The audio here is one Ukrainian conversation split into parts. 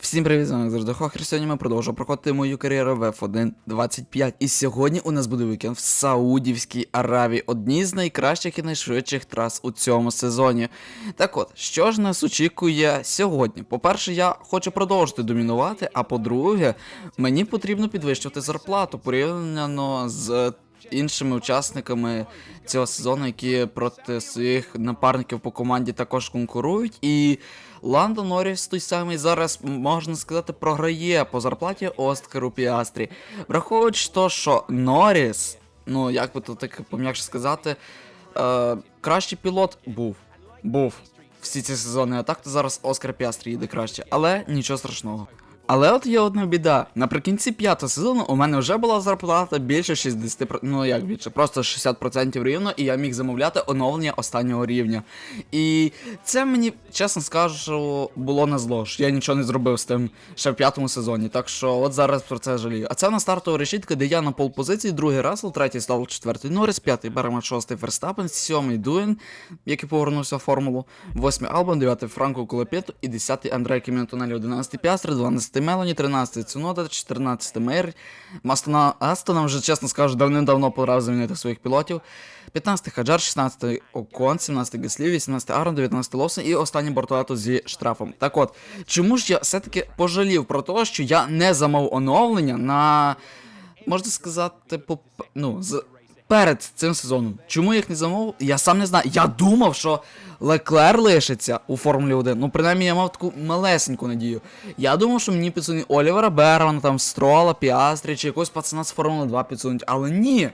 Всім привіт, з вами завжди Хохер. Сьогодні ми продовжуємо проходити мою кар'єру в F1 25. І сьогодні у нас буде вікенд в Саудівській Аравії, одній з найкращих і найшвидших трас у цьому сезоні. Так от, що ж нас очікує сьогодні? По-перше, я хочу продовжити домінувати, а по-друге, мені потрібно підвищувати зарплату порівняно з іншими учасниками цього сезону, які проти своїх напарників по команді також конкурують. І Ландо Норріс той самий зараз, можна сказати, програє по зарплаті Оскару Піастрі. Враховуючи то, що Норріс, ну як би то так пом'якше сказати, е, кращий пілот був. Був всі ці сезони, а так то зараз Оскар Піастрі їде краще, але нічого страшного. Але от є одна біда. Наприкінці п'ятого сезону у мене вже була зарплата більше 60%, ну як більше, просто 60% рівно, і я міг замовляти оновлення останнього рівня. І це мені, чесно скажу, було на зло. ж. Я нічого не зробив з тим ще в п'ятому сезоні. Так що от зараз про це жалію. А це на стартова решітка, де я на полпозиції, другий Рассел, третій став четвертий Норріс, п'ятий Берман, шостий Ферстапен, сьомий Дуен, який повернувся в формулу, восьмий Албан, дев'ятий Франко Колопєту і десятий Андреа Кімінтонелі, одинадцятий Піастри, дванадцятий Мелані, тринадцятий Цунода, чотирнадцятий Мейр. Мастона Астона вже, чесно скажу, давним-давно пора замінити своїх пілотів. 15-й Хаджар, 16-й Окон, 17-й Геслів, 18-й Арон, 19-й Ловсен і останній Бортолето зі штрафом. Так от, чому ж я все-таки пожалів про те, що я не замов оновлення на, можна сказати, по, ну, з, перед цим сезоном. Чому я їх не замовив? Я сам не знаю. Я думав, що Леклер лишиться у Формулі 1. Ну, принаймні, я мав таку малесеньку надію. Я думав, що мені підсунуть Олівера Бермана, там Строла, Піастрі чи якогось пацана з Формули 2 підсунуть, але ні.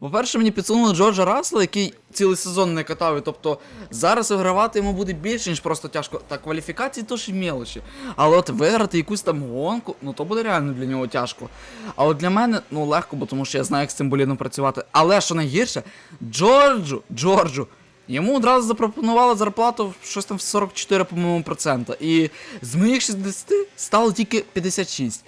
По-перше, мені підсунули Джорджа Расла, який цілий сезон не катав, і тобто зараз вигравати йому буде більше, ніж просто тяжко. Та кваліфікації то ж і мелочі. Але от виграти якусь там гонку, ну то буде реально для нього тяжко. А от для мене, ну легко, бо тому що я знаю, як з цим болідом працювати. Але що найгірше, Джорджу, Джорджу, Йому одразу запропонували зарплату в щось там в 44, по-моєму, процента. І з моїх 60 стало тільки 56.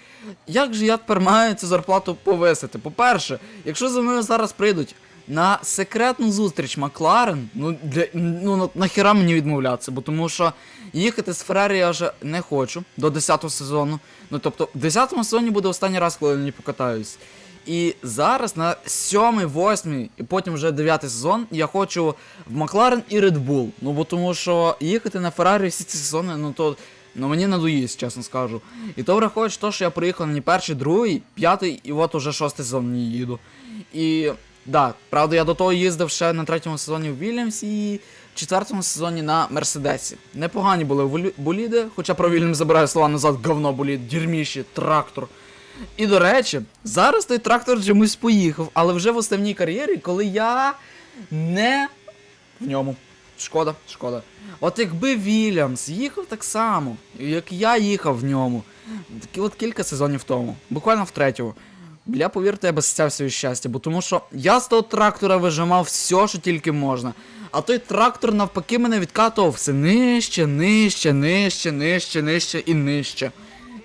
Як же я тепер маю цю зарплату повисити? По-перше, якщо за мною зараз прийдуть на секретну зустріч Макларен, ну для ну нахіра мені відмовлятися, бо тому що їхати з Феррарі я вже не хочу до 10-го сезону. Ну тобто, в 10-му сезоні буде останній раз, коли я ній покатаюсь. І зараз на 7, 8 і потім вже 9 сезон я хочу в Макларен і Red Bull. Ну бо тому що їхати на Феррарі всі ці сезони, ну то ну мені надоїсть, чесно скажу. І то враховуючи те, що я приїхав на перший, другий, п'ятий, і от уже шостий сезон не їду. І да, правда, я до того їздив ще на третьому сезоні в Вільямс і в четвертому сезоні на Мерседесі. Непогані були боліди, хоча про Вільямс забираю слова назад, говно болід, дірміші, трактор. І до речі, зараз той трактор чомусь поїхав, але вже в основній кар'єрі, коли я не в ньому. Шкода, шкода. От якби Вільямс їхав так само, як я їхав в ньому, от кілька сезонів тому, буквально в третьому. Бля, повірте, я стявся від щастя, бо тому що я з того трактора вижимав все, що тільки можна. А той трактор навпаки мене відкатував все нижче, нижче, нижче, нижче, нижче і нижче.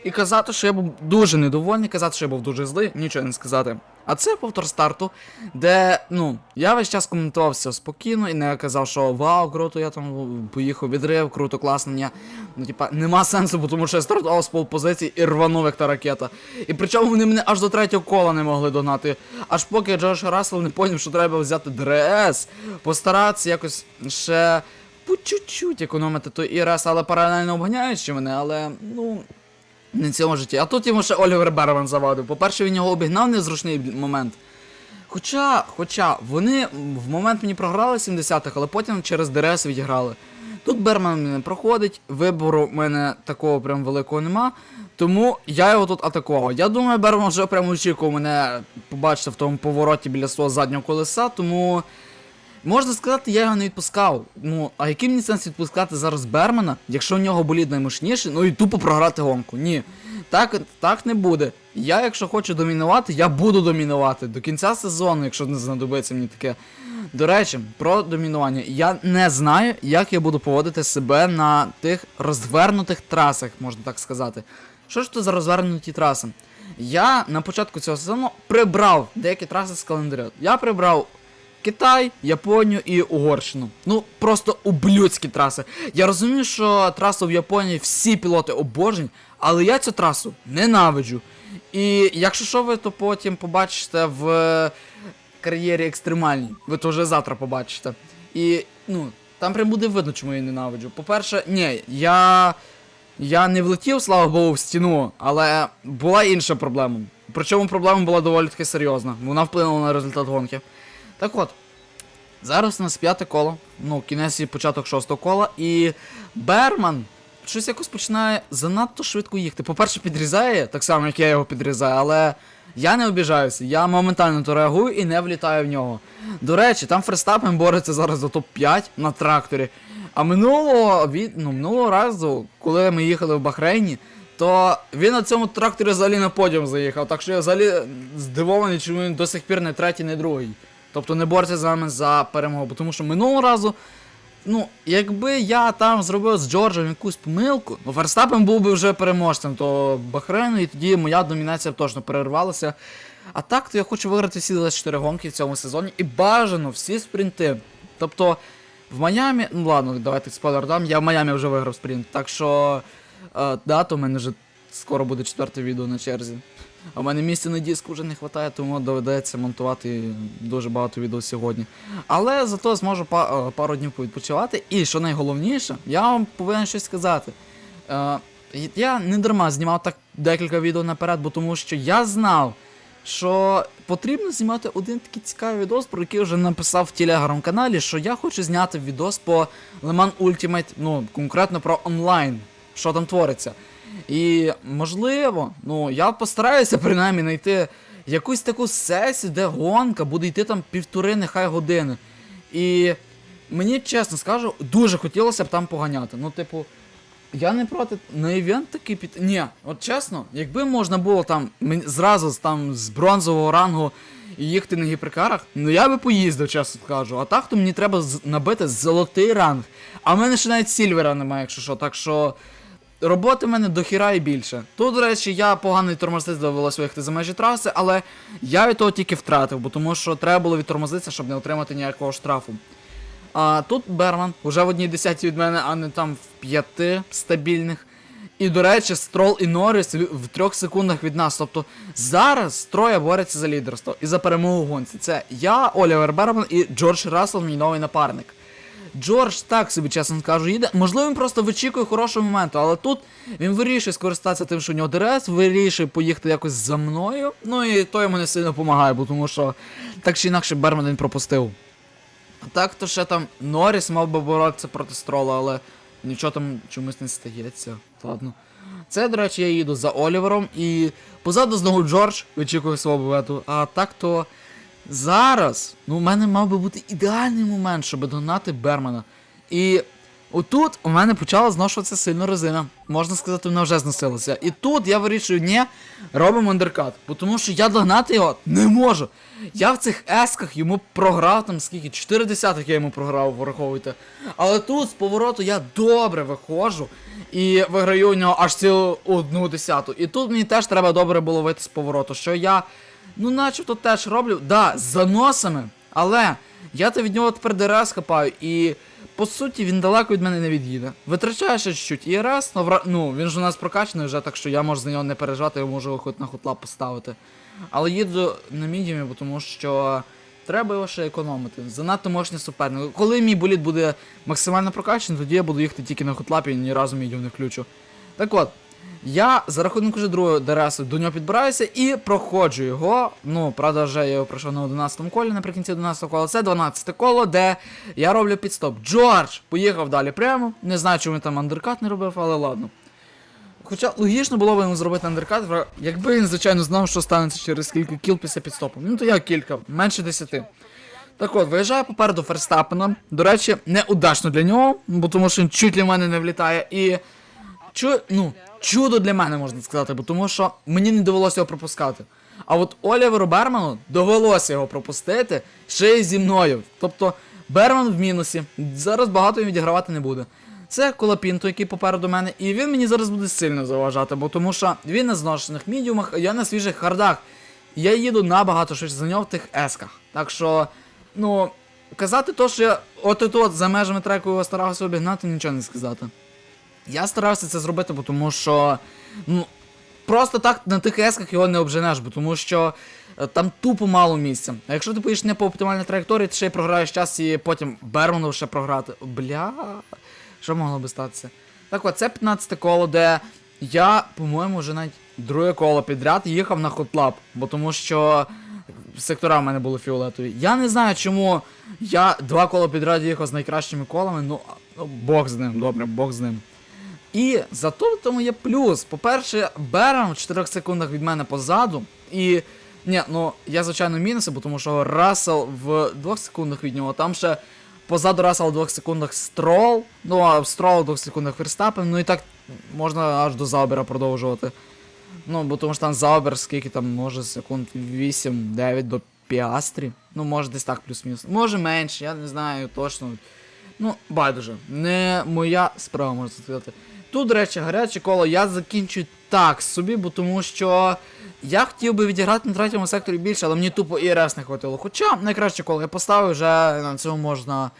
І казати, що я був дуже недовольний, казати, що я був дуже злий, нічого не сказати. А це повтор старту, де, ну, я весь час коментував все спокійно і не казав, що вау, круто, я там поїхав, відрив, круто, класно. Ні. Ну, типа, нема сенсу, бо тому що я стартував з полпозиції і рванув як та ракета. І причому вони мене аж до третього кола не могли догнати. Аж поки Джош Рассел не поняв, що треба взяти ДРС, постаратися якось ще по чуть-чуть економити той ІРС, але паралельно обганяючи мене, але, ну. Не в цьому житті. А тут йому ще Олівер Берман завадив. По-перше, він його обігнав незручний момент. Хоча, хоча, вони в момент мені програли 70-х, але потім через ДРС відіграли. Тут Берман мене проходить, вибору в мене такого прям великого нема. Тому я його тут атакував. Я думаю, Берман вже прямо очікував мене побачити в тому повороті біля свого заднього колеса, тому. Можна сказати, я його не відпускав. Ну, а який мені сенс відпускати зараз Бермана, якщо в нього болід наймощніший, ну і тупо програти гонку? Ні. Так, так не буде. Я, якщо хочу домінувати, я буду домінувати до кінця сезону, якщо не знадобиться мені таке. До речі, про домінування. Я не знаю, як я буду поводити себе на тих розвернутих трасах, можна так сказати. Що ж це за розвернуті траси? Я на початку цього сезону прибрав деякі траси з календаря. Я прибрав Китай, Японію і Угорщину. Ну, просто ублюдські траси. Я розумію, що трасу в Японії всі пілоти обожнюють, Але я цю трасу ненавиджу. І якщо що, ви то потім побачите в кар'єрі екстремальній. Ви то вже завтра побачите. І, ну, там прям буде видно, чому я ненавиджу. По-перше, ні, я. Я не влетів, слава Богу, в стіну, але була інша проблема. Причому проблема була доволі таки серйозна. Вона вплинула на результат гонки. Так от, зараз у нас п'яте коло, ну, кінець і початок шостого кола, і Берман щось якось починає занадто швидко їхати. По-перше, підрізає, так само, як я його підрізаю, але я не обіжаюся, я моментально то реагую і не влітаю в нього. До речі, там Ферстапен бореться зараз за топ-5 на тракторі. А минулого від, ну, минулого разу, коли ми їхали в Бахрейні, то він на цьому тракторі взагалі на подіум заїхав. Так що я взагалі здивований, чому він до сих пір не третій, не другий. Тобто не бореться з нами за перемогу. Бо Тому що минулого разу, ну, якби я там зробив з Джорджем якусь помилку, ну Ферстапен був би вже переможцем того Бахрейну, і тоді моя домінація б точно перервалася. А так, то я хочу виграти всі 24 гонки в цьому сезоні і бажано всі спринти. Тобто в Майамі, ну ладно, давайте спойлер дам, я в Майамі вже виграв спринт, так що е, то в мене вже скоро буде четверте відео на черзі. А в мене місця на диску вже не вистачає, тому доведеться монтувати дуже багато відео сьогодні. Але зато зможу па- е, пару днів повідпочивати. І що найголовніше, я вам повинен щось сказати. Е, я не дарма знімав так декілька відео наперед, бо тому що я знав, що потрібно знімати один такий цікавий відос, про який вже написав в телеграм-каналі, що я хочу зняти відос по Le Mans Ultimate, ну, конкретно про онлайн, що там твориться. І можливо, ну, я постараюся принаймні знайти якусь таку сесію, де гонка буде йти там півтори, нехай години. І мені чесно скажу, дуже хотілося б там поганяти. Ну, типу, я не проти на івент такий піти. Ні, от чесно, якби можна було там зразу там з бронзового рангу їхати на гіперкарах, ну я би поїздив, чесно скажу. А так то мені треба набити золотий ранг. А в мене ще навіть сільвера немає, якщо що. Так що роботи в мене дохіра і більше. Тут, до речі, я поганий тормозець довелося виїхати за межі траси, але я від того тільки втратив, бо тому що треба було відтормозитися, щоб не отримати ніякого штрафу. А тут Берман уже в одній десятій від мене, а не там в п'яти стабільних. І, до речі, Строл і Норріс в трьох секундах від нас. Тобто зараз троє бореться за лідерство і за перемогу гонці. Це я, Олівер Берман і Джордж Рассел, мій новий напарник. Джордж так собі, чесно скажу, їде. Можливо, він просто вичікує хорошого моменту, але тут він вирішує скористатися тим, що у нього ДРС, вирішує поїхати якось за мною. Ну і то йому не сильно допомагає, бо тому що так чи інакше Берман він пропустив. Так, то ще там Норріс мав би боротися проти Строла, але нічого там чомусь не стається. Ладно. Це, до речі, я їду за Олівером і позаду знову Джордж вичікує свого бвету. А так то зараз, ну, у мене мав би бути ідеальний момент, щоб догнати Бермана. І отут у мене почала зношуватися сильно резина. Можна сказати, вона вже зносилася. І тут я вирішую, ні, робимо андеркат. Бо тому що я догнати його не можу. Я в цих есках йому програв там скільки? 4 десятих я йому програв, враховуйте. Але тут з повороту я добре виходжу і виграю у нього аж цілу одну десяту. І тут мені теж треба добре було вийти з повороту, що я, ну начебто теж роблю, да, з заносами, але я то від нього тепер ДРС хапаю і. По суті, він далеко від мене не від'їде. Витрачає ще чуть-чуть. І раз, ну, вра- ну він ж у нас прокачаний вже, так що я можу за нього не переживати, я можу його хоч на хотлап поставити. Але їду на мідіумі, тому що треба його ще економити. Занадто мощний суперник. Коли мій болід буде максимально прокачаний, тоді я буду їхати тільки на хотлапі і ні разу мідіум не включу. Так от, я за рахунок вже другого ДРСу до нього підбираюся і проходжу його. Ну, правда, вже я його пройшов на 11 колі наприкінці 11 кола. Це 12 коло, де я роблю підстоп. Джордж поїхав далі прямо. Не знаю, чому він там андеркат не робив, але ладно. Хоча логічно було б йому зробити андеркат, якби він, звичайно, знав, що станеться через кілька кіл після підстопу. Ну то як кілька, менше 10. Так от, виїжджає попереду Ферстапена. До речі, неудачно для нього, бо тому що він чуть в мене не влітає. І чу, ну, чудо для мене можна сказати, бо тому що мені не довелося його пропускати. А от Оліверу Берману довелося його пропустити ще й зі мною. Тобто Берман в мінусі. Зараз багато він відігравати не буде. Це Колапінто, який попереду мене, і він мені зараз буде сильно заважати, бо тому що він на зношених мідіумах, а я на свіжих хардах. Я їду набагато швидше за нього в тих есках. Так що, ну, казати то, що я от от за межами треку його старався обігнати, нічого не сказати. Я старався це зробити, бо тому що. Ну, просто так на тих есках його не обженеш, бо тому що е, там тупо мало місця. А якщо ти поїдеш не по оптимальній траєкторії, ти ще й програєш час і потім Берману ще програти. Бля. Що могло би статися? Так от, це 15 коло, де я, по-моєму, вже навіть друге коло підряд їхав на хотлап, бо тому що сектора в мене були фіолетові. Я не знаю, чому я два кола підряд їхав з найкращими колами, ну, ну Бог з ним, добре, Бог з ним. І зато в тому є плюс. По-перше, Берем в 4 секундах від мене позаду. І. Ні, ну я звичайно мінуси, бо тому що Рассел в 2 секундах від нього. Там ще позаду Рассел в 2 секундах строл. Ну, а Строл в 2 секундах Верстапен. Ну і так можна аж до Заубера продовжувати. Ну, бо тому що там Заубер, скільки там, може, секунд 8-9 до Піастрі. Ну, може десь так плюс-мінус. Може менше, я не знаю точно. Ну, байдуже. Не моя справа, можна сказати. Тут, до речі, гаряче коло я закінчую так собі, бо тому що я хотів би відіграти на третьому секторі більше, але мені тупо і РС не хватило. Хоча найкраще коло я поставив, вже на цьому можна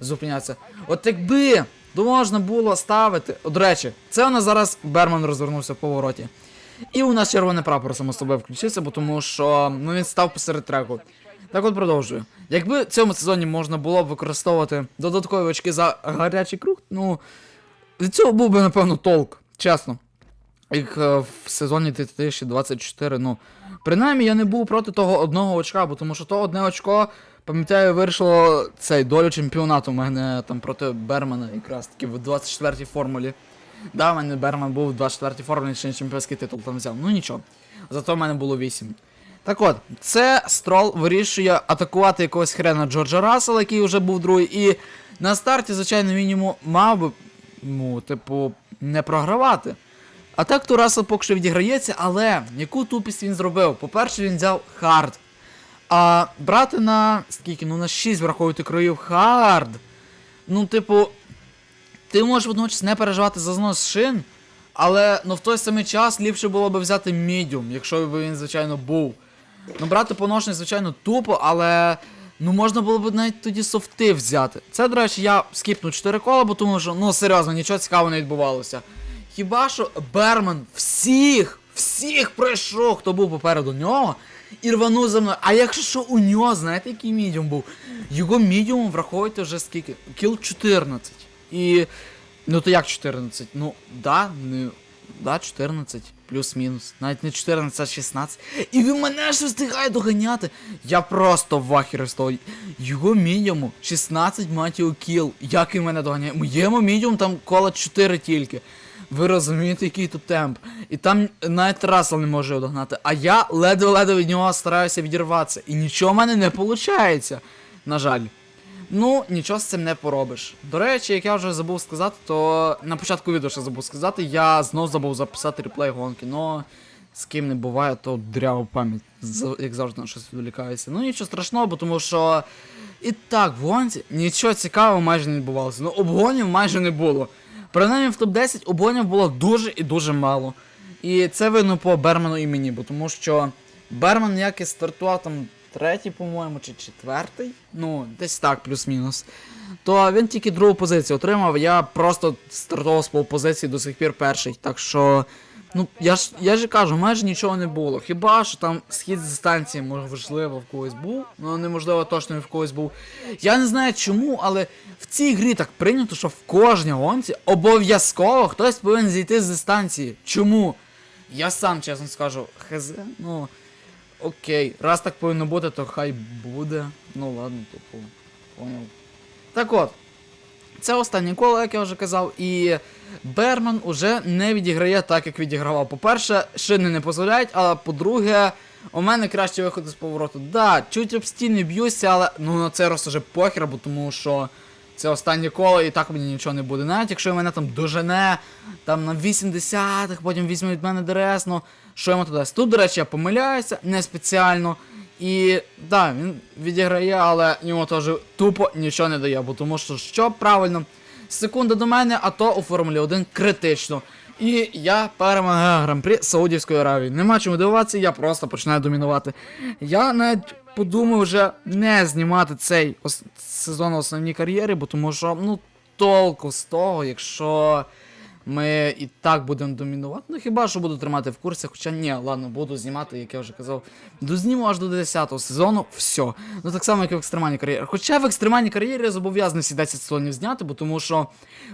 зупинятися. От якби то можна було ставити. От, До речі, це у нас зараз Берман розвернувся в повороті. І у нас червоний прапор само собою включився, бо тому що ну, він став посеред треку. Так от продовжую. Якби в цьому сезоні можна було б використовувати додаткові очки за гарячий круг, ну від цього був би, напевно, толк, чесно. Як е, в сезоні 2024, ну. Принаймні я не був проти того одного очка, бо тому що то одне очко, пам'ятаю, вирішило цей долю чемпіонату у мене там проти Бермана якраз таки в 24-й формулі. Да, в мене Берман був в 24-й формулі, ще не чемпіонський титул там взяв. Ну нічого. Зато в мене було 8. Так от, це Строл вирішує атакувати якогось хрена Джорджа Рассела, який вже був другий, і на старті, звичайно, мінімум мав би, ну, типу, не програвати. А так то Рассел поки що відіграється, але яку тупість він зробив? По-перше, він взяв хард. А брати на скільки? Ну на 6 враховувати кроїв хард. Ну, типу, ти можеш водночас не переживати за знос шин, але ну, в той самий час ліпше було б взяти мідіум, якщо б він, звичайно, був. Ну, брати поношення, звичайно, тупо, але ну можна було б навіть тоді софти взяти. Це, до речі, я скіпну 4 кола, бо тому що, ну серйозно, нічого цікавого не відбувалося. Хіба що Берман всіх, всіх пройшов, хто був попереду нього, і рванув за мною. А якщо що у нього, знаєте, який мідіум був? Його мідіум враховуйте вже скільки? Кіл 14. І. Ну то як 14? Ну, да, не. Да, 14, плюс-мінус. Навіть не 14, а 16. І він мене ж встигає доганяти. Я просто в ахері з того. Його мінімум 16 матів кіл. Як він мене доганяє? Моєму мінімум там коло 4 тільки. Ви розумієте, який тут темп. І там навіть Рассел не може його догнати. А я ледве-ледве від нього стараюся відірватися. І нічого в мене не виходить. На жаль. Ну, нічого з цим не поробиш. До речі, як я вже забув сказати, то на початку відео ще забув сказати, я знов забув записати реплей гонки, но з ким не буває, то дрява пам'ять, як завжди на щось відволікається. Ну нічого страшного, бо тому що і так в гонці нічого цікавого майже не відбувалося. Ну, обгонів майже не було. Принаймні в топ-10 обгонів було дуже і дуже мало. І це видно по Берману і мені, бо тому що Берман і стартував там третій, по-моєму, чи четвертий. Ну, десь так, плюс-мінус. То він тільки другу позицію отримав, я просто стартував з полпозиції до сих пір перший. Так що. Ну, я ж я ж кажу, майже нічого не було. Хіба що там схід з дистанції, можливо, в когось був, ну неможливо точно в когось був. Я не знаю чому, але в цій грі так прийнято, що в кожній гонці обов'язково хтось повинен зійти з дистанції. Чому? Я сам чесно скажу, хз, ну. Окей, раз так повинно бути, то хай буде. Ну ладно, типу, поняв. Так от. Це останнє коло, як я вже казав, і Берман уже не відіграє так, як відігравав. По-перше, шини не дозволяють, а по-друге, у мене краще виходи з повороту. Да, чуть об стіни б'юся, але ну на цей раз уже похер, бо тому що це останнє коло і так мені нічого не буде. Навіть якщо мене там дожене там на 80-х, потім візьме від мене ДРС, ну що йому туди? Тут, до речі, я помиляюся, не спеціально. І да, він відіграє, але йому теж тупо нічого не дає, бо тому що що правильно, секунда до мене, а то у Формулі 1 критично. І я перемагаю гран-прі Саудівської Аравії. Нема чому дивуватися, я просто починаю домінувати. Я навіть подумав вже не знімати цей ос- сезон основній кар'єрі, бо тому що, ну, толку з того, якщо Ми і так будемо домінувати. Ну хіба що буду тримати в курсі, хоча ні, ладно, буду знімати, як я вже казав. Дозніму аж до 10-го сезону, все. Ну так само, як і в екстремальній кар'єрі. Хоча в екстремальній кар'єрі я всі 10 сезонів зняти, бо тому що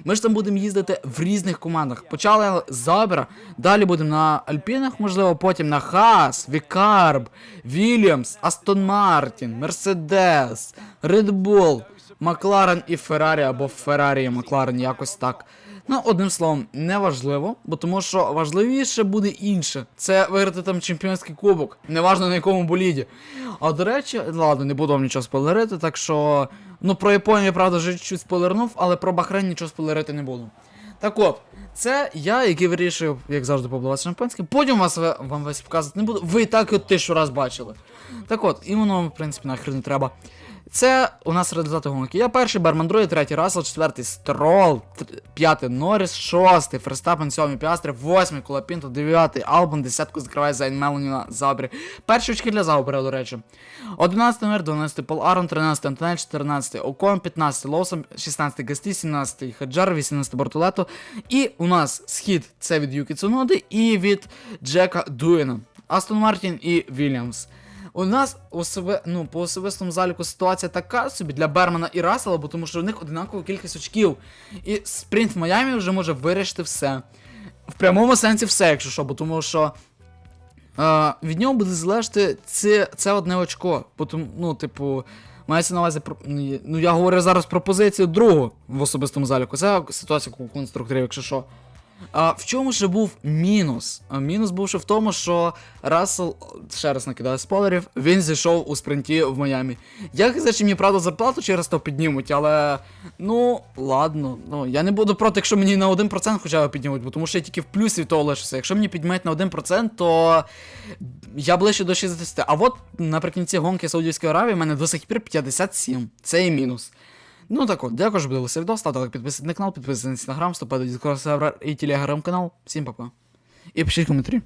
ми ж там будемо їздити в різних командах. Почали з Забера, далі будемо на Альпінах, можливо, потім на Хас, Вікарб, Вільямс, Астон Мартін, Мерседес, Редбул, Макларен і Феррарі або Феррарі і Макларен, якось так. Ну, одним словом, не важливо, бо тому що важливіше буде інше. Це виграти там чемпіонський кубок, неважно на якому боліді. А до речі, ладно, не буду вам нічого спойлерити, так що. Ну, про Японію, правда, вже чуть спойлернув, але про Бахрейн нічого спойлерити не буду. Так от, це я, який вирішив, як завжди, побудувати шампанське. Потім вас вам весь показувати не буду. Ви так от тисячу раз бачили. Так от, і воно, в принципі, нахрен не треба. Це у нас результати гонки. Я перший, Берман третій Рассел, четвертий Строл, п'ятий Норріс, шостий Ферстапен, сьомий Піастри, восьмий Колапінто, дев'ятий Албан, десятку закриває Зайн Мелані на Забрі. Перші очки для Заубера, до речі. 11 номер, 12 Пол Арон, 13 Антонель, 14 Окон, 15 Лоусом, 16 Гасті, 17 Хаджар, 18 Бортолето. І у нас схід це від Юкі Цуноди і від Джека Дуена. Астон Мартін і Вільямс. У нас особи, ну, по особистому заліку ситуація така собі для Бермана і Рассела, бо тому що у них одинакова кількість очків. І спринт в Майамі вже може вирішити все. В прямому сенсі все, якщо що, бо тому що. Е, від нього буде залежати це, це одне очко. Бо тому, ну, типу, мається на увазі Ну, я говорю зараз про позицію другу в особистому заліку. Це ситуація конструкторів, якщо що. А в чому ж був мінус? Мінус був ще в тому, що Рассел, ще раз накидаю спойлерів, він зійшов у спринті в Майамі. Я казав, чи мені правда зарплату через то піднімуть, але ну ладно. Ну я не буду проти, якщо мені на 1% хоча б піднімуть, бо тому що я тільки в плюсі того лишуся. Якщо мені піднімають на 1%, то я ближче до 60. А от наприкінці гонки Саудівської Аравії в мене до сих пір 57. Це і мінус. Ну так от, дякую, що дивилися відео, ставте лайк, підписуйтесь на канал, підписуйтесь на інстаграм, вступайте до Discord сервер і телеграм канал. Всім па-па. І пишіть коментарі.